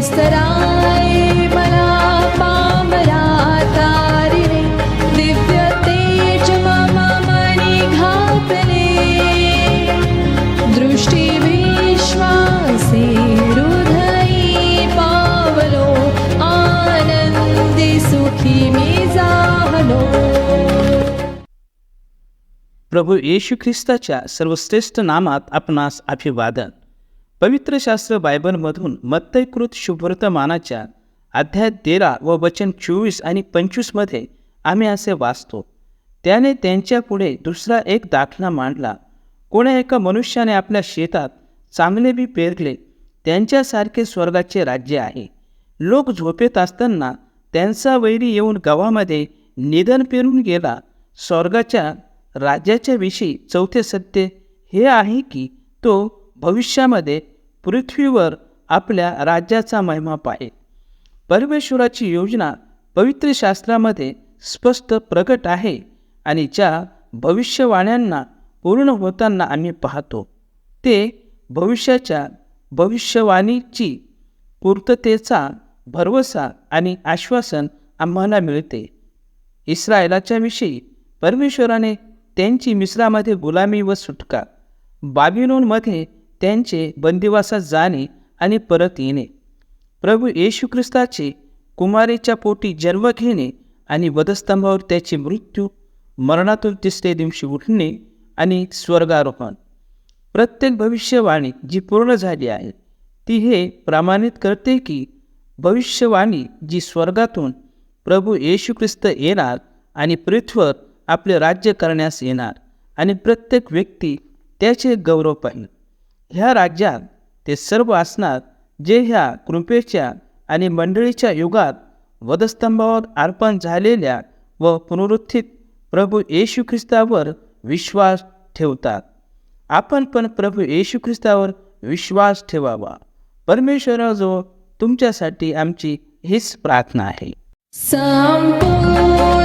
Christ around. प्रभू येशू ख्रिस्ताच्या सर्वश्रेष्ठ नामात आपणास अभिवादन. पवित्र शास्त्र बायबलमधून मत्तयकृत शुभवर्तमानाच्या अध्याय तेरा व वचन चोवीस आणि पंचवीसमध्ये आम्ही असे वाचतो त्याने त्यांच्यापुढे दुसरा एक दाखला मांडला. कोण्या एका मनुष्याने आपल्या शेतात चांगले बी पेरले त्यांच्यासारखे स्वर्गाचे राज्य आहे. लोक झोपेत असताना त्यांचा वैरी येऊन गावामध्ये निधन पेरून गेला स्वर्गाच्या राज्याच्या विषयी चौथे सत्य हे आहे की तो भविष्यामध्ये पृथ्वीवर आपल्या राज्याचा महिमा पाहेल परमेश्वराची योजना पवित्र शास्त्रामध्ये स्पष्ट प्रकट आहे आणि ज्या भविष्यवाण्यांना पूर्ण होताना आम्ही पाहतो ते भविष्याच्या भविष्यवाणीची पूर्ततेचा भरवसा आणि आश्वासन आम्हाला मिळते. इस्रायलाच्या विषयी परमेश्वराने त्यांची मिस्रामध्ये गुलामी व सुटका. बाबिलोनमध्ये त्यांचे बंदिवासात जाणे आणि परत येणे. प्रभू येशू ख्रिस्ताचे कुमारीच्या पोटी जन्म घेणे आणि वधस्तंभावर त्याचे मृत्यू मरणातून तिसऱ्या दिवशी उठणे आणि स्वर्गारोहण. प्रत्येक भविष्यवाणी जी पूर्ण झाली आहे ती हे प्रमाणित करते की भविष्यवाणी जी स्वर्गातून प्रभू येशू ख्रिस्त येणार आणि पृथ्वीवर आपले राज्य करण्यास येणार आणि प्रत्येक व्यक्ती त्याचे गौरव पाहिल. ह्या राज्यात ते सर्व असणार जे ह्या कृपेच्या आणि मंडळीच्या युगात वधस्तंभावर अर्पण झालेल्या व पुनरुत्थित प्रभू येशू ख्रिस्तावर विश्वास ठेवतात. आपण पण प्रभू येशू ख्रिस्तावर विश्वास ठेवावा. परमेश्वराजवळ तुमच्यासाठी आमची हीच प्रार्थना आहे. संपूर्ण